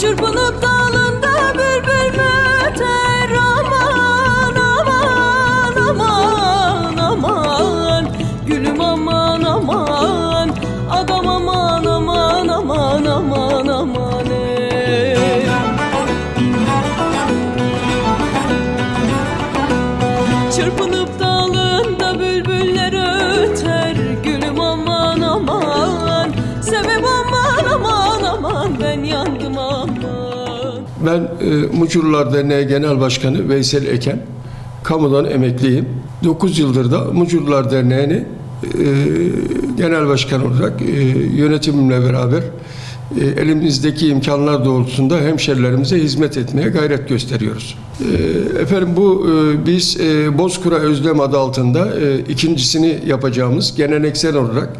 Çırpınıp dalında Ben e, Mucurlar Derneği Genel Başkanı Veysel Eken. Kamudan emekliyim. 9 yıldır da Mucurlar Derneği'ni e, genel başkan olarak e, yönetimimle beraber e, elimizdeki imkanlar doğrultusunda hemşerilerimize hizmet etmeye gayret gösteriyoruz. E, efendim bu e, biz e, Bozkura Özlem adı altında e, ikincisini yapacağımız geleneksel olarak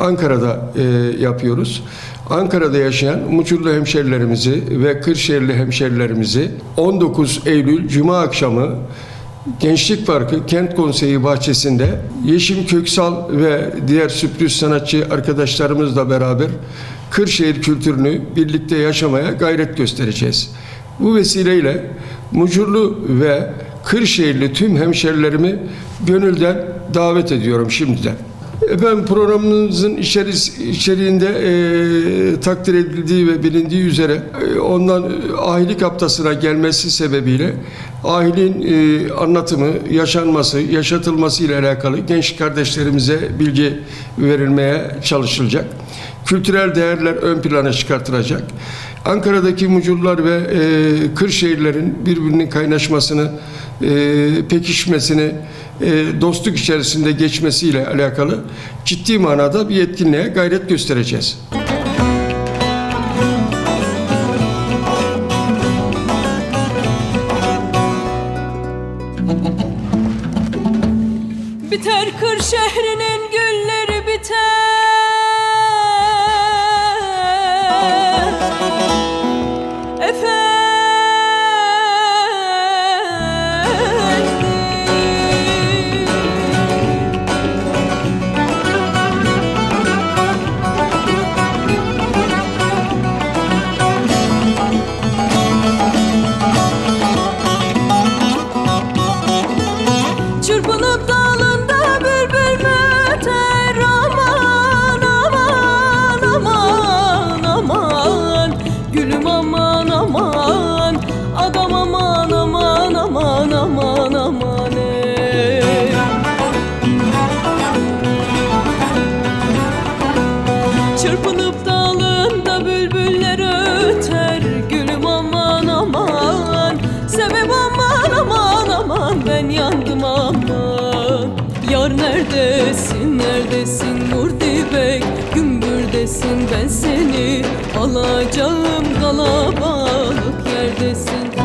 Ankara'da e, yapıyoruz. Ankara'da yaşayan Muçurlu hemşerilerimizi ve Kırşehirli hemşerilerimizi 19 Eylül Cuma akşamı Gençlik Parkı Kent Konseyi bahçesinde Yeşim Köksal ve diğer sürpriz sanatçı arkadaşlarımızla beraber Kırşehir kültürünü birlikte yaşamaya gayret göstereceğiz. Bu vesileyle Mucurlu ve Kırşehirli tüm hemşerilerimi gönülden davet ediyorum şimdiden. Efendim programımızın içeris, içeriğinde e, takdir edildiği ve bilindiği üzere e, ondan e, ahilik haftasına gelmesi sebebiyle ahilin e, anlatımı, yaşanması, yaşatılması ile alakalı genç kardeşlerimize bilgi verilmeye çalışılacak. Kültürel değerler ön plana çıkartılacak. Ankara'daki mucurlar ve e, Kırşehirlerin birbirinin kaynaşmasını, e, pekişmesini, e, dostluk içerisinde geçmesiyle alakalı ciddi manada bir etkinliğe gayret göstereceğiz. Biter kır Efendim yandım aman Yar neredesin neredesin? Nurdi Bey Gümbürdesin ben seni alacağım